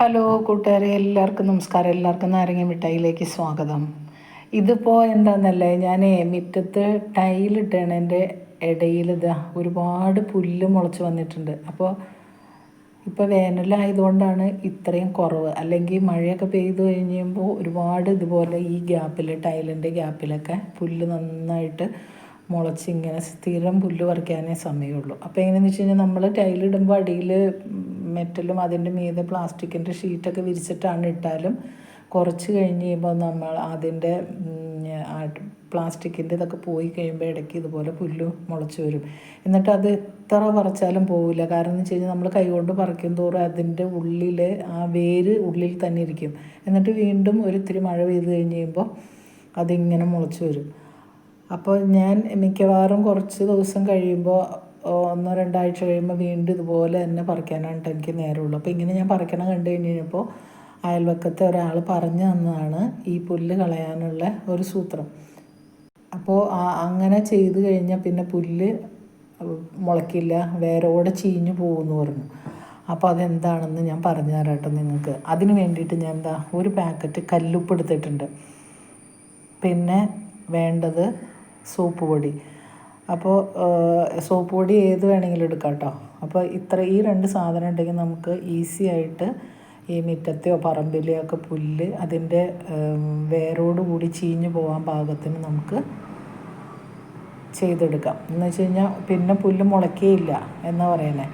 Hello കൂട്ടുകാരെ എല്ലാവർക്കും നമസ്കാരം. എല്ലാവർക്കും നാരങ്ങ മിഠായിലേക്ക് സ്വാഗതം. ഇതിപ്പോൾ എന്താണെന്നല്ലേ ഞാൻ മുറ്റത്ത് ടൈലിട്ടേണതിന്റെ ഇടയിൽ ഇതാ ഒരുപാട് പുല്ല് മുളച്ച് വന്നിട്ടുണ്ട്. അപ്പോൾ ഇപ്പോൾ വേനലായതുകൊണ്ടാണ് ഇത്രയും കുറവ്. അല്ലെങ്കിൽ മഴയൊക്കെ പെയ്തു കഴിഞ്ഞുമ്പോൾ ഒരുപാട് ഇതുപോലെ ഈ ഗ്യാപ്പിൽ ടൈലിന്റെ ഗ്യാപ്പിലൊക്കെ പുല്ല് നന്നായിട്ട് മുളച്ച് ഇങ്ങനെ സ്ഥിരം പുല്ല് പറിക്കാനേ സമയമുള്ളൂ. അപ്പോൾ എങ്ങനെയെന്ന് വെച്ച് കഴിഞ്ഞാൽ നമ്മൾ ടൈലിടുമ്പോൾ അടിയിൽ മെറ്റലും അതിന്റെ മീതെ പ്ലാസ്റ്റിക്കിന്റെ ഷീറ്റൊക്കെ വിരിച്ചിട്ടാണ് ഇട്ടാലും കുറച്ച് കഴിഞ്ഞ് കഴിയുമ്പോൾ നമ്മൾ അതിന്റെ പ്ലാസ്റ്റിക്കിന്റെ ഇതൊക്കെ പോയി കഴിയുമ്പോൾ ഇടയ്ക്ക് ഇതുപോലെ പുല്ല് മുളച്ച് വരും. എന്നിട്ട് അത് എത്ര പറിച്ചാലും പോവില്ല. കാരണം എന്ന് വെച്ച് കഴിഞ്ഞാൽ നമ്മൾ കൈകൊണ്ട് പറിക്കും തോറും അതിന്റെ ഉള്ളിൽ ആ വേര് ഉള്ളിൽ തന്നെ ഇരിക്കും. എന്നിട്ട് വീണ്ടും ഒരിത്തിരി മഴ പെയ്ത് കഴിഞ്ഞ് കഴിയുമ്പോൾ അതിങ്ങനെ മുളച്ച് വരും. അപ്പോൾ ഞാൻ മിക്കവാറും കുറച്ച് ദിവസം കഴിയുമ്പോൾ ഒന്നോ രണ്ടാഴ്ച കഴിയുമ്പോൾ വീണ്ടും ഇതുപോലെ തന്നെ പറിക്കാനായിട്ട് എനിക്ക് നേരമുള്ളൂ. അപ്പോൾ ഇങ്ങനെ ഞാൻ പറിക്കണം കണ്ടു കഴിഞ്ഞ് കഴിഞ്ഞപ്പോൾ അയൽവക്കത്തെ ഒരാൾ പറഞ്ഞു തന്നതാണ് ഈ പുല്ല് കളയാനുള്ള ഒരു സൂത്രം. അപ്പോൾ അങ്ങനെ ചെയ്തു കഴിഞ്ഞാൽ പിന്നെ പുല്ല് മുളയ്ക്കില്ല വേരോടെ ചീഞ്ഞു പോകുമെന്ന് പറഞ്ഞു. അപ്പോൾ അതെന്താണെന്ന് ഞാൻ പറഞ്ഞു തരാട്ടോ നിങ്ങൾക്ക്. അതിന് വേണ്ടിയിട്ട് ഞാൻ എന്താ ഒരു പാക്കറ്റ് കല്ലുപ്പ് എടുത്തിട്ടുണ്ട്. പിന്നെ വേണ്ടത് സോപ്പ് പൊടി. അപ്പോൾ സോപ്പ് പൊടി ഏത് വേണമെങ്കിലും എടുക്കാം കേട്ടോ അപ്പോൾ ഇത്ര ഈ രണ്ട് സാധനം ഉണ്ടെങ്കിൽ നമുക്ക് ഈസി ആയിട്ട് ഈ മുറ്റത്തെയോ പറമ്പിലെയോ ഒക്കെ പുല്ല് അതിന്റെ വേരോട് കൂടി ചീഞ്ഞു പോകാൻ പാകത്തിന് നമുക്ക് ചെയ്തെടുക്കാം. എന്ന് വെച്ച് കഴിഞ്ഞാൽ പിന്നെ പുല്ല് മുളയ്ക്കേയില്ല എന്നാ പറയുന്നത്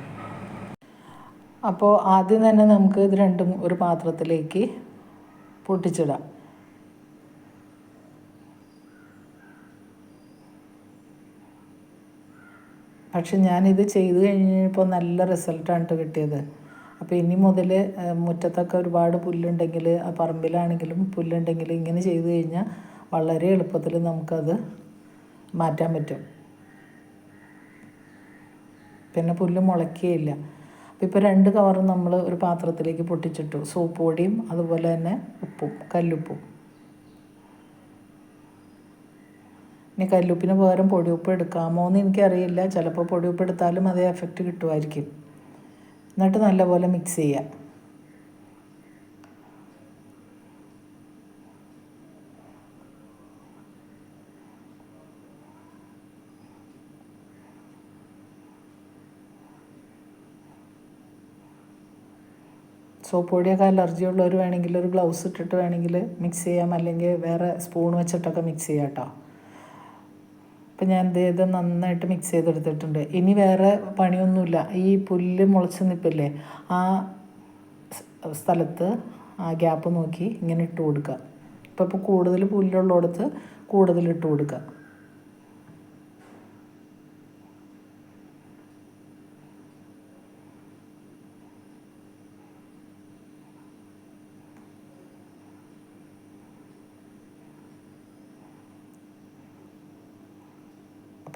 അപ്പോൾ ആദ്യം തന്നെ നമുക്ക് ഇത് രണ്ടും ഒരു പാത്രത്തിലേക്ക് പൊട്ടിച്ചിടാം. പക്ഷെ ഞാനിത് ചെയ്ത് കഴിഞ്ഞപ്പോൾ നല്ല റിസൾട്ടാണ് കിട്ടിയത്. അപ്പോൾ ഇനി മുതൽ മുറ്റത്തൊക്കെ ഒരുപാട് പുല്ലുണ്ടെങ്കിൽ ആ പറമ്പിലാണെങ്കിലും പുല്ലുണ്ടെങ്കിൽ ഇങ്ങനെ ചെയ്ത് കഴിഞ്ഞാൽ വളരെ എളുപ്പത്തിൽ നമുക്കത് മാറ്റാൻ പറ്റും. പിന്നെ പുല്ല് മുളയ്ക്കുകയില്ല. അപ്പോൾ ഇപ്പോൾ രണ്ട് കവറും നമ്മൾ ഒരു പാത്രത്തിലേക്ക് പൊട്ടിച്ചിട്ടു. സോപ്പ് പൊടിയും അതുപോലെ തന്നെ ഉപ്പും കല്ലുപ്പും. ഇനി കല്ലുപ്പിന് പകരം പൊടിയുപ്പ് എടുക്കാമോ എന്ന് എനിക്കറിയില്ല. ചിലപ്പോൾ പൊടിയുപ്പ് എടുത്താലും അതേ എഫക്റ്റ് കിട്ടുമായിരിക്കും. എന്നിട്ട് നല്ലപോലെ മിക്സ് ചെയ്യുക സോപ്പ് പൊടിയൊക്കെ അലർജി ഉള്ളവർ വേണമെങ്കിൽ ഒരു ഗ്ലൗസ് ഇട്ടിട്ട് വേണമെങ്കിൽ മിക്സ് ചെയ്യാം. അല്ലെങ്കിൽ വേറെ സ്പൂൺ വെച്ചിട്ടൊക്കെ മിക്സ് ചെയ്യാം കേട്ടോ അപ്പം ഞാൻ എന്ത് ചെയ്ത്? നന്നായിട്ട് മിക്സ് ചെയ്തെടുത്തിട്ടുണ്ട്. ഇനി വേറെ പണിയൊന്നുമില്ല. ഈ പുല്ല് മുളച്ച് നിൽപ്പില്ലേ ആ സ്ഥലത്ത് ആ ഗ്യാപ്പ് നോക്കി ഇങ്ങനെ ഇട്ട് കൊടുക്കുക. ഇപ്പോൾ ഇപ്പോൾ കൂടുതൽ പുല്ലുള്ളിടത്ത് കൂടുതൽ ഇട്ട് കൊടുക്കുക.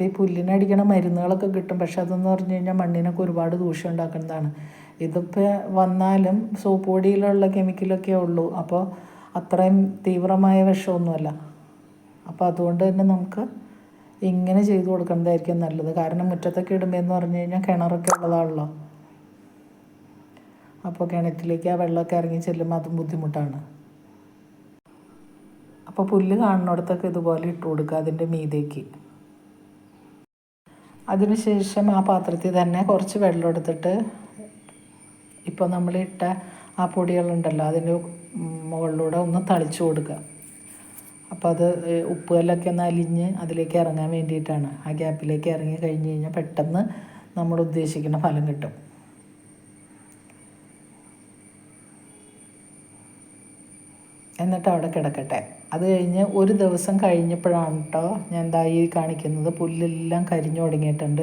അപ്പോൾ ഈ പുല്ലിനടിക്കണ മരുന്നുകളൊക്കെ കിട്ടും. പക്ഷെ അതെന്ന് പറഞ്ഞു കഴിഞ്ഞാൽ മണ്ണിനൊക്കെ ഒരുപാട് ദൂഷ്യം ഉണ്ടാക്കുന്നതാണ്. ഇതിപ്പോൾ വന്നാലും സോപ്പ് പൊടിയിലുള്ള കെമിക്കലൊക്കെ ഉള്ളൂ. അപ്പോൾ അത്രയും തീവ്രമായ വിഷമൊന്നുമല്ല. അപ്പോൾ അതുകൊണ്ട് തന്നെ നമുക്ക് ഇങ്ങനെ ചെയ്തു കൊടുക്കുന്നതായിരിക്കും നല്ലത്. കാരണം മുറ്റത്തൊക്കെ ഇടുമ്പോൾ എന്ന് പറഞ്ഞു കഴിഞ്ഞാൽ കിണറൊക്കെ ഉള്ളതാണല്ലോ. അപ്പോൾ കിണറ്റിലേക്ക് ആ വെള്ളമൊക്കെ ഇറങ്ങി ചെല്ലുമ്പോൾ അതും ബുദ്ധിമുട്ടാണ്. അപ്പോൾ പുല്ല് കാണുന്നിടത്തൊക്കെ ഇതുപോലെ ഇട്ട് കൊടുക്കുക അതിന്റെ മീതേക്ക്. അതിനുശേഷം ആ പാത്രത്തിൽ തന്നെ കുറച്ച് വെള്ളം എടുത്തിട്ട് ഇപ്പോൾ നമ്മൾ ഇട്ട ആ പൊടികളുണ്ടല്ലോ അതിന്റെ മുകളിലൂടെ ഒന്ന് തളിച്ചു കൊടുക്കുക. അപ്പോൾ അത് ഉപ്പുകല്ലൊക്കെ ഒന്ന് അലിഞ്ഞ് അതിലേക്ക് ഇറങ്ങാൻ വേണ്ടിയിട്ടാണ്. ആ ഗ്യാപ്പിലേക്ക് ഇറങ്ങി കഴിഞ്ഞ് കഴിഞ്ഞാൽ പെട്ടെന്ന് നമ്മൾ ഉദ്ദേശിക്കുന്ന ഫലം കിട്ടും. എന്നിട്ട് അവിടെ കിടക്കട്ടെ. അത് കഴിഞ്ഞ് ഒരു ദിവസം കഴിഞ്ഞപ്പോഴാണ് കേട്ടോ ഞാൻ എന്താ ഈ കാണിക്കുന്നത്. പുല്ലെല്ലാം കരിഞ്ഞു തുടങ്ങിയിട്ടുണ്ട്.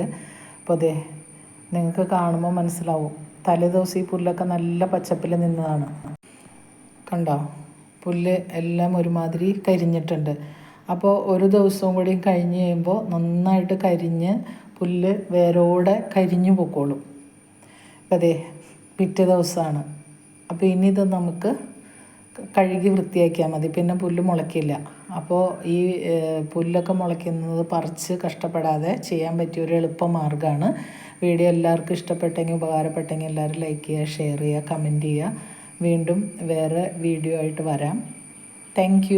അപ്പോൾ അതെ നിങ്ങൾക്ക് കാണുമ്പോൾ മനസ്സിലാവും. തലേ ദിവസം ഈ പുല്ലൊക്കെ നല്ല പച്ചപ്പിൽ നിന്നതാണ്. കണ്ടോ? പുല്ല് എല്ലാം ഒരുമാതിരി കരിഞ്ഞിട്ടുണ്ട്. അപ്പോൾ ഒരു ദിവസവും കൂടി കഴിഞ്ഞ് കഴിയുമ്പോൾ നന്നായിട്ട് കരിഞ്ഞ് പുല്ല് വേരോടെ കരിഞ്ഞു പൊക്കോളും. അപ്പോൾ അതെ പിറ്റേ ദിവസമാണ്. അപ്പോൾ ഇനി ഇത് നമുക്ക് കഴുകി വൃത്തിയാക്കിയാൽ മതി. പിന്നെ പുല്ല് മുളയ്ക്കില്ല. അപ്പോൾ ഈ പുല്ലൊക്കെ മുളയ്ക്കുന്നത് പറിച്ച് കഷ്ടപ്പെടാതെ ചെയ്യാൻ പറ്റിയ ഒരു എളുപ്പ മാർഗമാണ്. വീഡിയോ എല്ലാവർക്കും ഇഷ്ടപ്പെട്ടെങ്കിൽ ഉപകാരപ്പെട്ടെങ്കിൽ എല്ലാവരും ലൈക്ക് ചെയ്യുക ഷെയർ ചെയ്യുക കമന്റ് ചെയ്യുക. വീണ്ടും വേറെ വീഡിയോ ആയിട്ട് വരാം. താങ്ക്